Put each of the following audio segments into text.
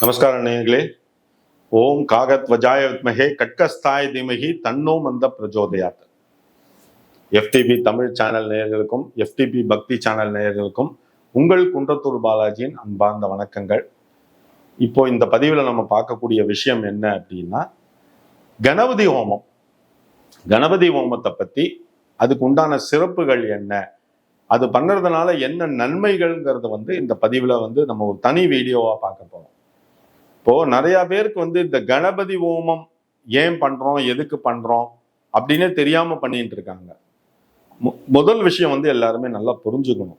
நமஸ்காரம் நேயர்களே. ஓம் காகத் வஜாய வித்மகே கட்கஸ்தாய் திமகி தன்னோ மந்த பிரஜோதயாத். எஃப்டிபி தமிழ் சேனல் நேயர்களுக்கும் எஃப்டிபி பக்தி சேனல் நேயர்களுக்கும் உங்கள் குன்றத்தூர் பாலாஜியின் அன்பார்ந்த வணக்கங்கள். இப்போ இந்த பதிவில் நம்ம பார்க்கக்கூடிய விஷயம் என்ன அப்படின்னா கணபதி ஹோமம். கணபதி ஹோமத்தை பற்றி அதுக்கு உண்டான சிறப்புகள் என்ன? அது பண்ணுறதுனால என்ன நன்மைகள்ங்கிறத வந்து இந்த பதிவில் வந்து நம்ம ஒரு தனி வீடியோவாக பார்க்க போகிறோம் இப்போ நிறைய பேருக்கு வந்து இந்த கணபதி ஹோமம் ஏன் பண்றோம் எதுக்கு பண்றோம் அப்படின்னே தெரியாம பண்ணிட்டு இருக்காங்க. மு- முதல் விஷயம் வந்து எல்லாருமே நல்லா புரிஞ்சுக்கணும்.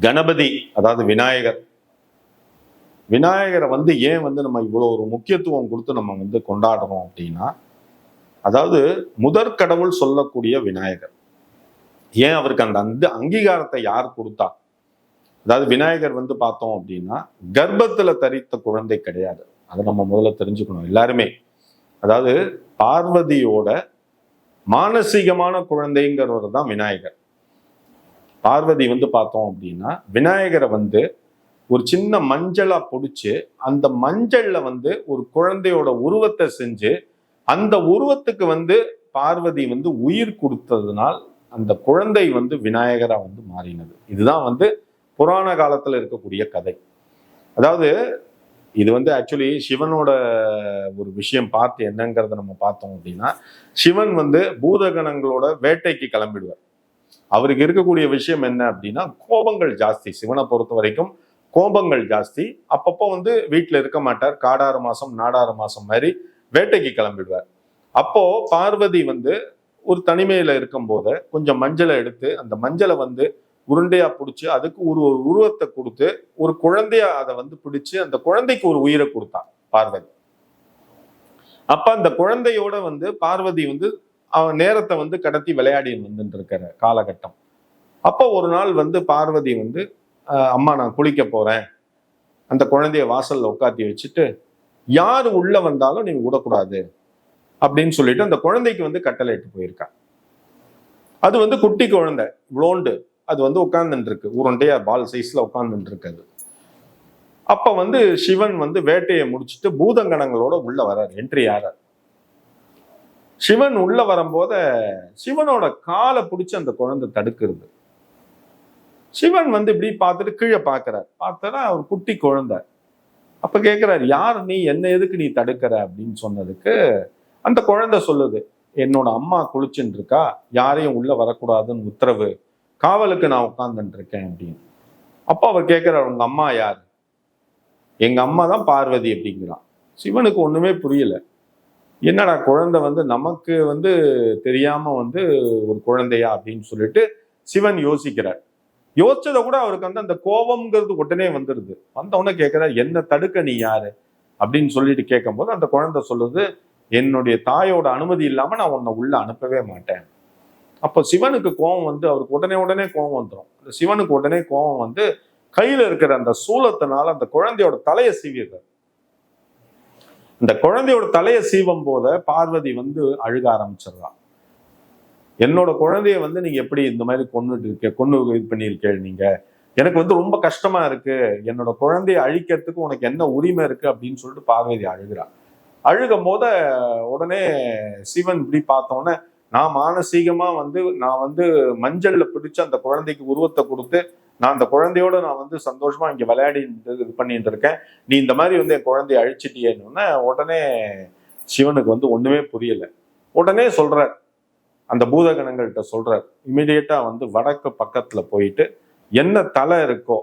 கணபதி அதாவது விநாயகர். விநாயகரை வந்து ஏன் வந்து நம்ம இவ்வளோ ஒரு முக்கியத்துவம் கொடுத்து நம்ம வந்து கொண்டாடுறோம் அப்படின்னா அதாவது முதற் கடவுள் சொல்லக்கூடிய விநாயகர். ஏன் அவருக்கு அந்த அந்த அங்கீகாரத்தை யார் கொடுத்தா? அதாவது விநாயகர் வந்து பார்த்தோம் அப்படின்னா கர்ப்பத்தில் தரித்த குழந்தை கிடையாது. அதை நம்ம முதல்ல தெரிஞ்சுக்கணும் எல்லாருமே. அதாவது பார்வதியோட மானசீகமான குழந்தைங்கிறவர் தான் விநாயகர். பார்வதி வந்து பார்த்தோம் அப்படின்னா விநாயகரை வந்து ஒரு சின்ன மஞ்சளா பிடிச்சி அந்த மஞ்சள்ல வந்து ஒரு குழந்தையோட உருவத்தை செஞ்சு அந்த உருவத்துக்கு வந்து பார்வதி வந்து உயிர் கொடுத்ததுனால் அந்த குழந்தை வந்து விநாயகரா வந்து மாறினது. இதுதான் வந்து புராண காலத்தில் இருக்கக்கூடிய கதை. அதாவது இது வந்து ஆக்சுவலி சிவனோட ஒரு விஷயம் பார்த்து என்னங்கிறத நம்ம பார்த்தோம் அப்படின்னா சிவன் வந்து பூதகணங்களோட வேட்டைக்கு கிளம்பிடுவார். அவருக்கு இருக்கக்கூடிய விஷயம் என்ன அப்படின்னா கோபங்கள் ஜாஸ்தி. சிவனை பொறுத்த வரைக்கும் கோபங்கள் ஜாஸ்தி. அப்பப்போ வந்து வீட்டில் இருக்க மாட்டார். காடாறு மாதம் நாடாறு மாதம் மாதிரி வேட்டைக்கு கிளம்பிடுவார். அப்போ பார்வதி வந்து ஒரு தனிமையில் இருக்கும்போது கொஞ்சம் மஞ்சளை எடுத்து அந்த மஞ்சளை வந்து உருண்டையா பிடிச்சி அதுக்கு ஒரு ஒரு உருவத்தை கொடுத்து ஒரு குழந்தையா அதை வந்து பிடிச்சு அந்த குழந்தைக்கு ஒரு உயிரை கொடுத்தான் பார்வதி. அப்ப அந்த குழந்தையோட வந்து பார்வதி வந்து அவன் நேரத்தை வந்து கடத்தி விளையாடி வந்துட்டு இருக்கிற காலகட்டம். அப்போ ஒரு நாள் வந்து பார்வதி வந்து அம்மா நான் குளிக்க போறேன். அந்த குழந்தைய வாசல்ல உட்காத்தி வச்சுட்டு யார் உள்ள வந்தாலும் நீங்க விடக்கூடாது. அப்படின்னு சொல்லிட்டு அந்த குழந்தைக்கு வந்து கட்டளை இட்டு போயிருக்கா. அது வந்து குட்டி குழந்தை இவ்வளோண்டு அது வந்து உட்கார்ந்துருக்கு உருண்டையா பால் சைஸ்ல உட்கார்ந்துருக்கு அது அப்ப வந்து சிவன் வந்து வேட்டையை முடிச்சுட்டு பூதங்கணங்களோட உள்ள வரார் என்ட்ரி ஆறார் சிவன் உள்ள வரும்போது சிவனோட காலை பிடிச்சி அந்த குழந்தை தடுக்கிறது. சிவன் வந்து இப்படி பார்த்துட்டு கீழே பார்க்கறார். பார்த்தனா அவர் குட்டி குழந்தை. அப்ப கேட்கிறார் யார் நீ? என்ன எதுக்கு நீ தடுக்கிற? அப்படின்னு சொன்னதுக்கு அந்த குழந்தை சொல்லுது என்னோட அம்மா குளிச்சுட்டு இருக்கா யாரையும் உள்ள வரக்கூடாதுன்னு உத்தரவு. காவலுக்கு நான் உட்கார்ந்துட்டு இருக்கேன் அப்படின்னு. அப்போ அவர் கேட்குறார் உங்கள் அம்மா யார்? எங்கள் அம்மா தான் பார்வதி அப்படிங்கிறான். சிவனுக்கு ஒன்றுமே புரியல. என்னடா குழந்தை வந்து நமக்கு வந்து தெரியாமல் வந்து ஒரு குழந்தையா? அப்படின்னு சொல்லிட்டு சிவன் யோசிக்கிறார். யோசிச்சதை கூட அவருக்கு வந்து அந்த கோபம்ங்கிறது உடனே வந்துடுது வந்தவுடனே உடனே என்ன தடுக்க நீ யாரு? அப்படின்னு சொல்லிட்டு கேட்கும்போது அந்த குழந்தை சொல்லுது என்னுடைய தாயோட அனுமதி இல்லாமல் நான் உன்னை உள்ள அனுப்பவே மாட்டேன். அப்போ சிவனுக்கு கோபம் வந்து அவருக்கு உடனே உடனே கோபம் வந்துடும் அந்த சிவனுக்கு உடனே கோபம் வந்து கையில இருக்கிற அந்த சூலத்தினால அந்த குழந்தையோட தலையை சீவிடுறார். இந்த குழந்தையோட தலையை சீவம் போத பார்வதி வந்து அழுக ஆரம்பிச்சிடுறான் என்னோட குழந்தைய வந்து நீங்க எப்படி இந்த மாதிரி கொண்டுட்டு இருக்க கொண்டு இது பண்ணியிருக்கீங்க நீங்க? எனக்கு வந்து ரொம்ப கஷ்டமா இருக்கு. என்னோட குழந்தைய அழிக்கிறதுக்கு உனக்கு என்ன உரிமை இருக்கு அப்படின்னு சொல்லிட்டு பார்வதி அழுகிறான் அழுகும் போத உடனே சிவன் இப்படி பார்த்தோன்னே நான் மானசீகமா வந்து நான் வந்து மஞ்சள்ல பிடிச்சு அந்த குழந்தைக்கு உருவத்தை கொடுத்து நான் அந்த குழந்தையோட நான் வந்து சந்தோஷமா இங்க விளையாடி இது பண்ணிட்டு இருக்கேன் நீ இந்த மாதிரி வந்து என் குழந்தைய அழிச்சிட்டியேன்னு உடனே சிவனுக்கு வந்து ஒண்ணுமே புரியல. உடனே சொல்றார். அந்த பூதகணங்கள்கிட்ட சொல்றார். இமிடியேட்டா வந்து வடக்கு பக்கத்துல போயிட்டு என்ன தலை இருக்கோ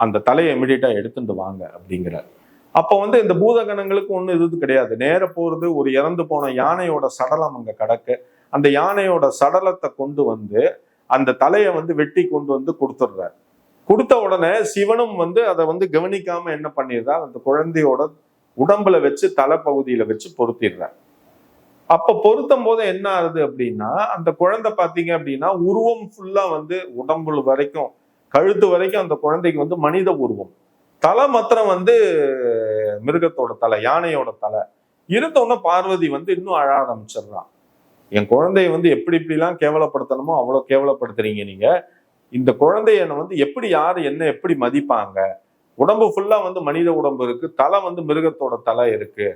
அந்த தலையை இமிடியேட்டா எடுத்துட்டு வாங்க அப்படிங்கிறார். அப்போ வந்து இந்த பூதகணங்களுக்கு ஒன்றும் இது கிடையாது. நேர போகிறது ஒரு இறந்து போன யானையோட சடலம் அங்கே கிடக்கு. அந்த யானையோட சடலத்தை கொண்டு வந்து அந்த தலையை வந்து வெட்டி கொண்டு வந்து கொடுத்துடுறார். கொடுத்த உடனே சிவனும் வந்து அதை வந்து கவனிக்காம என்ன பண்ணிடுறார் அந்த குழந்தையோட உடம்புல வச்சு தலைப்பகுதியில வச்சு பொருத்திடுறார். அப்ப பொருத்தும் போது என்ன ஆகுது அப்படின்னா அந்த குழந்தை பாத்தீங்க அப்படின்னா உருவம் ஃபுல்லா வந்து உடம்புல வரைக்கும் கழுத்து வரைக்கும் அந்த குழந்தைக்கு வந்து மனித உருவம். தலை மாத்திரம் வந்து மிருகத்தோட தலை யானையோட தலை. இருந்தோடனே பார்வதி வந்து இன்னும் அழ ஆரம்பிச்சிடுறான் என் குழந்தைய வந்து எப்படி இப்படிலாம் கேவலப்படுத்தணுமோ அவ்வளோ கேவலப்படுத்துறீங்க நீங்க. இந்த குழந்தைய வந்து எப்படி யார் என்ன எப்படி மதிப்பாங்க? உடம்பு ஃபுல்லா வந்து மனித உடம்பு இருக்கு. தலை வந்து மிருகத்தோட தலை இருக்கு.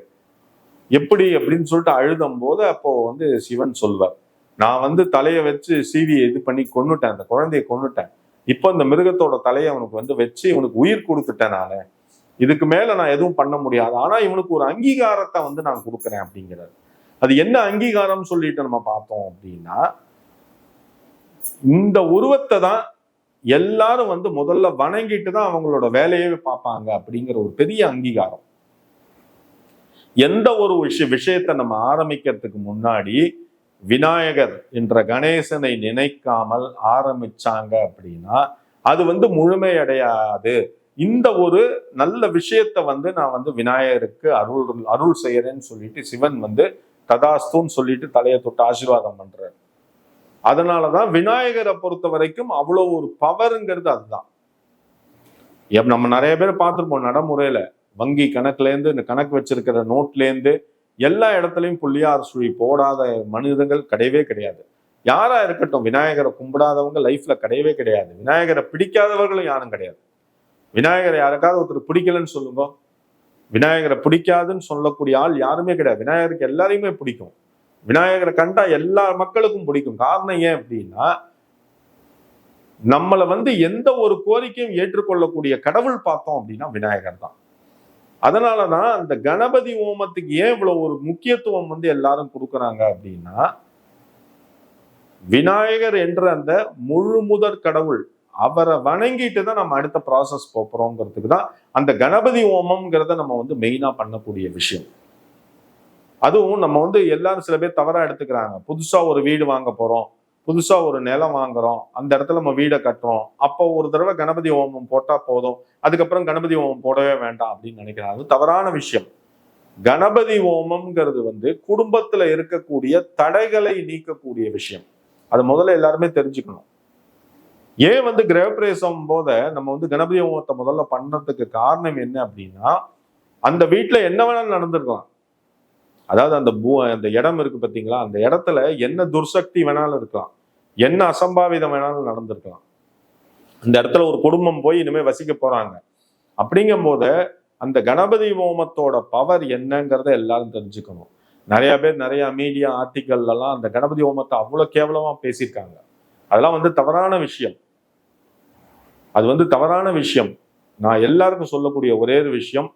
எப்படி அப்படின்னு சொல்லிட்டு அழுதும் போது அப்போ வந்து சிவன் சொல்வார். நான் வந்து தலையை வச்சு சீவியை இது பண்ணி கொண்டுட்டேன் அந்த குழந்தைய கொன்னுட்டேன். இப்போ இந்த மிருகத்தோட தலையை அவனுக்கு வந்து வச்சு இவனுக்கு உயிர் கொடுத்துட்டேன் நான். இதுக்கு மேல நான் எதுவும் பண்ண முடியாது. ஆனா இவனுக்கு ஒரு அங்கீகாரத்தை வந்து நான் கொடுக்குறேன் அப்படிங்கிறார். அது என்ன அங்கீகாரம் சொல்லிட்டு நம்ம பார்த்தோம் அப்படின்னா இந்த உருவத்தை தான் எல்லாரும் வந்து முதல்ல வணங்கிட்டு தான் அவங்களோட வேலையே பார்ப்பாங்க அப்படிங்கிற ஒரு பெரிய அங்கீகாரம். எந்த ஒரு விஷய விஷயத்தை நம்ம ஆரம்பிக்கிறதுக்கு முன்னாடி விநாயகர் என்ற கணேசனை நினைக்காமல் ஆரம்பிச்சாங்க அப்படின்னா அது வந்து முழுமையடையாது. இந்த ஒரு நல்ல விஷயத்த வந்து நான் வந்து விநாயகருக்கு அருள் அருள் செய்யறேன்னு சொல்லிட்டு சிவன் வந்து ததாஸ்துன்னு சொல்லிட்டு தலையை தொட்டு ஆசீர்வாதம் பண்றாரு. அதனாலதான் விநாயகரை பொறுத்த வரைக்கும் அவ்வளோ ஒரு பவருங்கிறது அதுதான். எப் நம்ம நிறைய பேர் பார்த்துருப்போம் நடைமுறையில. வங்கி கணக்குலேருந்து இந்த கணக்கு வச்சிருக்கிற நோட்லேருந்து எல்லா இடத்துலையும் புள்ளியார் சுழி போடாத மனிதர்கள் கிடையவே கிடையாது. யாரா இருக்கட்டும் விநாயகரை கும்பிடாதவங்க லைஃப்ல கிடையவே கிடையாது. விநாயகரை பிடிக்காதவர்களும் யாரும் கிடையாது. விநாயகரை யாருக்காவது ஒருத்தர் பிடிக்கலன்னு சொல்லுங்க விநாயகரை பிடிக்காதுன்னு சொல்லக்கூடிய ஆள் யாருமே கிடையாது. விநாயகருக்கு எல்லாரையுமே பிடிக்கும். விநாயகரை கண்டா எல்லா மக்களுக்கும் பிடிக்கும். காரணம் ஏன் அப்படின்னா நம்மளை வந்து எந்த ஒரு கோரிக்கையும் ஏற்றுக்கொள்ளக்கூடிய கடவுள் பார்த்தோம் அப்படின்னா விநாயகர் தான். அதனாலதான் அந்த கணபதி ஹோமத்துக்கு ஏன் இவ்வளவு ஒரு முக்கியத்துவம் வந்து எல்லாரும் கொடுக்குறாங்க அப்படின்னா விநாயகர் என்ற அந்த முழு முதற் கடவுள் அவரை வணங்கிட்டு தான் நம்ம அடுத்த ப்ராசஸ் போகிறோங்கிறதுக்கு தான் அந்த கணபதி ஹோமம்ங்கிறத நம்ம வந்து மெயினாக பண்ணக்கூடிய விஷயம். அதுவும் நம்ம வந்து எல்லாரும் சில பேர் தவறாக எடுத்துக்கிறாங்க. புதுசாக ஒரு வீடு வாங்க போகிறோம் புதுசாக ஒரு நிலம் வாங்குறோம். அந்த இடத்துல நம்ம வீடை கட்டுறோம். அப்போ ஒரு தடவை கணபதி ஹோமம் போட்டால் போதும். அதுக்கப்புறம் கணபதி ஹோமம் போடவே வேண்டாம் அப்படின்னு நினைக்கிறாங்க. அது தவறான விஷயம். கணபதி ஹோமம்ங்கிறது வந்து குடும்பத்தில் இருக்கக்கூடிய தடைகளை நீக்கக்கூடிய விஷயம். அது முதல்ல எல்லாருமே தெரிஞ்சுக்கணும். ஏன் வந்து கிரகப்பிரவேசம் போத நம்ம வந்து கணபதி ஹோமத்தை முதல்ல பண்றதுக்கு காரணம் என்ன அப்படின்னா அந்த வீட்டில் என்ன வேணாலும் நடந்திருக்கலாம். அதாவது அந்த பூ அந்த இடம் இருக்கு பார்த்தீங்களா அந்த இடத்துல என்ன துர்சக்தி வேணாலும் இருக்கலாம். என்ன அசம்பாவிதம் வேணாலும் நடந்திருக்கலாம். அந்த இடத்துல ஒரு குடும்பம் போய் இனிமேல் வசிக்க போறாங்க. அப்படிங்கும் போது அந்த கணபதி ஹோமத்தோட பவர் என்னங்கிறத எல்லாரும் தெரிஞ்சுக்கணும். நிறைய பேர் நிறைய மீடியா ஆர்டிக்கல்லாம் அந்த கணபதி ஹோமத்தை அவ்வளோ கேவலமாக பேசியிருக்காங்க. அதெல்லாம் வந்து தவறான விஷயம். அது வந்து தவறான விஷயம். நான் எல்லாருக்கும் சொல்லக்கூடிய ஒரே ஒரு விஷயம்.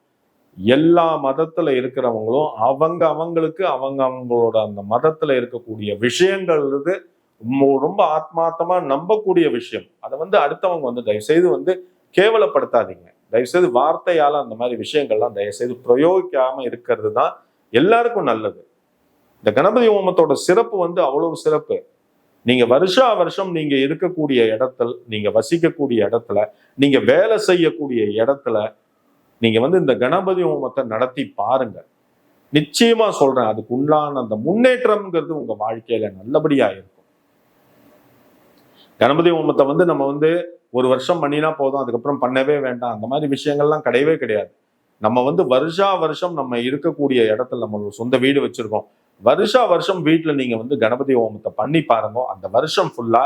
எல்லா மதத்துல இருக்கிறவங்களும் அவங்க அவங்களுக்கு அவங்க அவங்களோட அந்த மதத்துல இருக்கக்கூடிய விஷயங்கள் ரொம்ப- ஆத்மார்த்தமா நம்பக்கூடிய விஷயம். அதை வந்து அடுத்தவங்க வந்து தயவுசெய்து வந்து கேவலப்படுத்தாதீங்க. தயவுசெய்து வார்த்தையால அந்த மாதிரி விஷயங்கள்லாம் தயவுசெய்து பிரயோகிக்காம இருக்கிறது தான் எல்லாருக்கும் நல்லது. இந்த கணபதி ஹோமத்தோட சிறப்பு வந்து அவ்வளவு சிறப்பு. நீங்க வருஷா வருஷம் நீங்க இருக்கக்கூடிய இடத்துல நீங்க வசிக்கக்கூடிய இடத்துல நீங்க வேலை செய்யக்கூடிய இடத்துல நீங்க வந்து இந்த கணபதி ஹோமத்தை நடத்தி பாருங்க. நிச்சயமா சொல்றேன் அதுக்கு உண்டான அந்த முன்னேற்றம்ங்கிறது உங்க வாழ்க்கையில நல்லபடியா இருக்கும். கணபதி ஹோமத்தை வந்து நம்ம வந்து ஒரு வருஷம் பண்ணினா போதும் அதுக்கப்புறம் பண்ணவே வேண்டாம். அந்த மாதிரி விஷயங்கள்லாம் கிடையவே கிடையாது. நம்ம வந்து வருஷா வருஷம் நம்ம இருக்கக்கூடிய இடத்துல நம்ம சொந்த வீடு வச்சிருக்கோம். வருஷா வருஷம் வீட்டுல நீங்க வந்து கணபதி ஹோமத்தை பண்ணி பாருங்க. அந்த வருஷம் ஃபுல்லா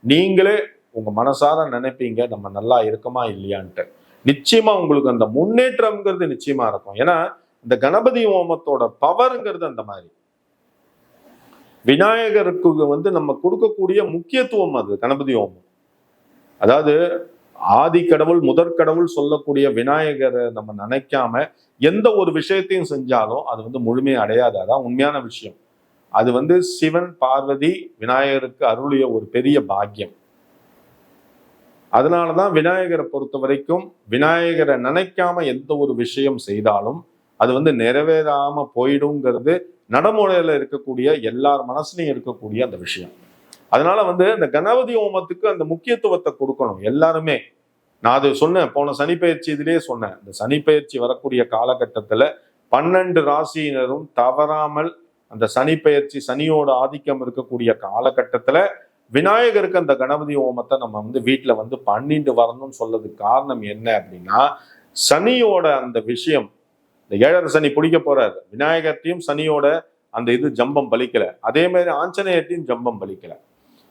நீங்களே உங்க மனசார நினைப்பீங்க நம்ம நல்லா இருக்கமா இல்லையான்ட்டு. நிச்சயமா உங்களுக்கு அந்த முன்னேற்றம்ங்கிறது நிச்சயமா இருக்கும். ஏன்னா இந்த கணபதி ஹோமத்தோட பவருங்கிறது அந்த மாதிரி. விநாயகருக்கு வந்து நம்ம கொடுக்கக்கூடிய முக்கியத்துவம் அது கணபதி ஹோமம். அதாவது ஆதி கடவுள் முதற் கடவுள் சொல்லக்கூடிய விநாயகரை நம்ம நினைக்காம எந்த ஒரு விஷயத்தையும் செஞ்சாலும் அது வந்து முழுமையை அடையாது. அதான் உண்மையான விஷயம். அது வந்து சிவன் பார்வதி விநாயகருக்கு அருளிய ஒரு பெரிய பாக்கியம். அதனாலதான் விநாயகரை பொறுத்த வரைக்கும் விநாயகரை நினைக்காம எந்த ஒரு விஷயம் செய்தாலும் அது வந்து நிறைவேறாம போயிடுங்கிறது நடைமுறையில இருக்கக்கூடிய எல்லார் மனசுலையும் இருக்கக்கூடிய அந்த விஷயம். அதனால வந்து இந்த கணபதி ஹோமத்துக்கு அந்த முக்கியத்துவத்தை கொடுக்கணும் எல்லாருமே. நான் அது சொன்னேன் போன சனிப்பயிற்சி இதிலே சொன்னேன். இந்த சனிப்பயிற்சி வரக்கூடிய காலகட்டத்தில் பன்னெண்டு ராசியினரும் தவறாமல் அந்த சனிப்பெயர்ச்சி சனியோட ஆதிக்கம் இருக்கக்கூடிய காலகட்டத்தில் விநாயகருக்கு அந்த கணபதி ஹோமத்தை நம்ம வந்து வீட்டில் வந்து பண்ணிட்டு வரணும்னு சொல்லதுக்கு காரணம் என்ன அப்படின்னா சனியோட அந்த விஷயம் இந்த ஏழரை சனி பிடிக்க போறாரு. விநாயகர்ட்டையும் சனியோட அந்த இது ஜம்பம் பலிக்கல. அதே மாதிரி ஆஞ்சநேயர்ட்டையும் ஜம்பம் பலிக்கலை.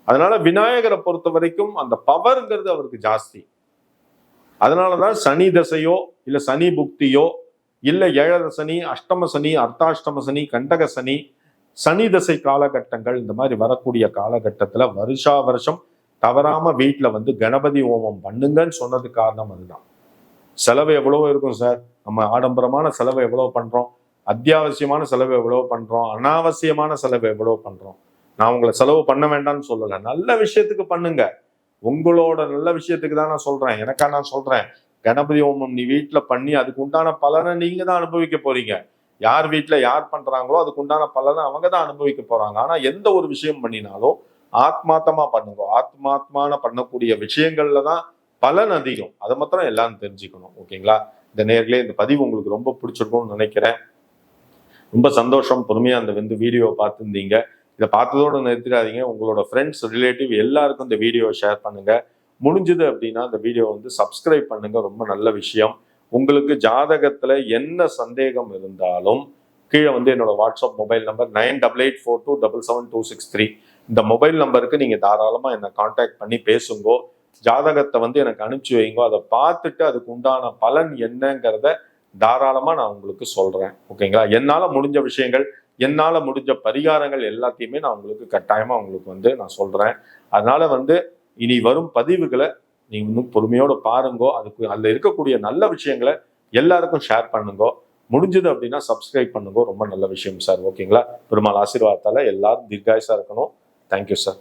அதனால விநாயகரை பொறுத்த வரைக்கும் அந்த பவர்ங்கிறது அவருக்கு ஜாஸ்தி. அதனாலதான் சனி தசையோ இல்ல சனி புக்தியோ இல்ல ஏழரசனி அஷ்டம சனி அர்த்தாஷ்டம சனி கண்டக சனி சனி தசை காலகட்டங்கள் இந்த மாதிரி வரக்கூடிய காலகட்டத்துல வருஷா வருஷம் தவறாம வீட்டுல வந்து கணபதி ஹோமம் பண்ணுங்கன்னு சொன்னது காரணம் அதுதான். செலவு எவ்வளவோ இருக்கும் சார். நம்ம ஆடம்பரமான செலவு எவ்வளவு பண்றோம். அத்தியாவசியமான செலவு எவ்வளவு பண்றோம். அனாவசியமான செலவு எவ்வளவு பண்றோம். நான் உங்களை செலவு பண்ண வேண்டாம்னு சொல்லலை. நல்ல விஷயத்துக்கு பண்ணுங்க. உங்களோட நல்ல விஷயத்துக்கு தான் நான் சொல்றேன். எனக்கா நான் சொல்றேன். கணபதி ஹோமம் நீ வீட்டில் பண்ணி அதுக்கு உண்டான பலனை நீங்க தான் அனுபவிக்க போறீங்க. யார் வீட்டில் யார் பண்றாங்களோ அதுக்கு உண்டான பலனை அவங்க தான் அனுபவிக்க போறாங்க. ஆனா எந்த ஒரு விஷயம் பண்ணினாலும் ஆத்மாத்தமா பண்ணுங்க. ஆத்மாத்மான பண்ணக்கூடிய விஷயங்கள்ல தான் பலன் அதிகம். அதை மாத்திரம் எல்லாரும் தெரிஞ்சுக்கணும். ஓகேங்களா? இந்த நேர்களே இந்த பதிவு உங்களுக்கு ரொம்ப பிடிச்சிருக்கும்னு நினைக்கிறேன். ரொம்ப சந்தோஷம். பொறுமையா அந்த வந்து வீடியோவை பார்த்துருந்தீங்க. இதை பார்த்ததோட நிறுத்திடாதீங்க. உங்களோட ஃப்ரெண்ட்ஸ் ரிலேட்டிவ் எல்லாருக்கும் இந்த வீடியோவை ஷேர் பண்ணுங்க. முடிஞ்சது அப்படின்னா இந்த வீடியோ வந்து சப்ஸ்கிரைப் பண்ணுங்க. ரொம்ப நல்ல விஷயம். உங்களுக்கு ஜாதகத்துல என்ன சந்தேகம் இருந்தாலும் கீழே வந்து என்னோட WhatsApp mobile number nine double eight four two double seven two six three. இந்த மொபைல் நம்பருக்கு நீங்க தாராளமா என்னை காண்டாக்ட் பண்ணி பேசுங்கோ. ஜாதகத்தை வந்து எனக்கு அனுப்பிச்சு வைங்கோ. அதை பார்த்துட்டு அதுக்கு உண்டான பலன் என்னங்கிறத தாராளமா நான் உங்களுக்கு சொல்றேன். ஓகேங்களா என்னால முடிஞ்ச விஷயங்கள் என்னால் முடிஞ்ச பரிகாரங்கள் எல்லாத்தையுமே நான் உங்களுக்கு கட்டாயமாக உங்களுக்கு வந்து நான் சொல்கிறேன் அதனால் வந்து இனி வரும் பதிவுகளை நீங்கள் இன்னும் பொறுமையோடு பாருங்கோ. அதுக்கு அதில் இருக்கக்கூடிய நல்ல விஷயங்களை எல்லாருக்கும் ஷேர் பண்ணுங்கோ. முடிஞ்சது அப்படின்னா சப்ஸ்கிரைப் பண்ணுங்க. ரொம்ப நல்ல விஷயம் சார் ஓகேங்களா பெருமாள் ஆசீர்வாதத்தால் எல்லாரும் தீர்காயசா இருக்கணும். Thank you sir